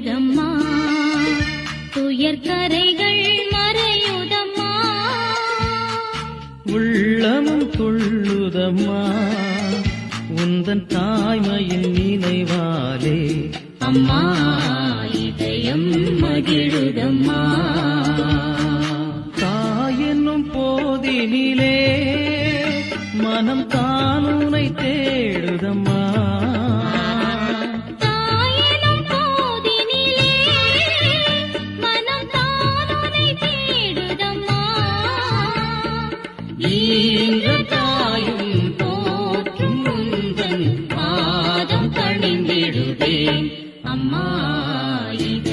மறையுதம்மா துயர் கரைகள் மறையுதம்மா. உள்ளம் துள்ளுதம்மா உந்தன் தாய்மையின் நினைவாலே. அம்மா இதயம் மகிழுதம்மா. தாயென்னும் போதினிலே மனம் தான் அம்மா இதயம்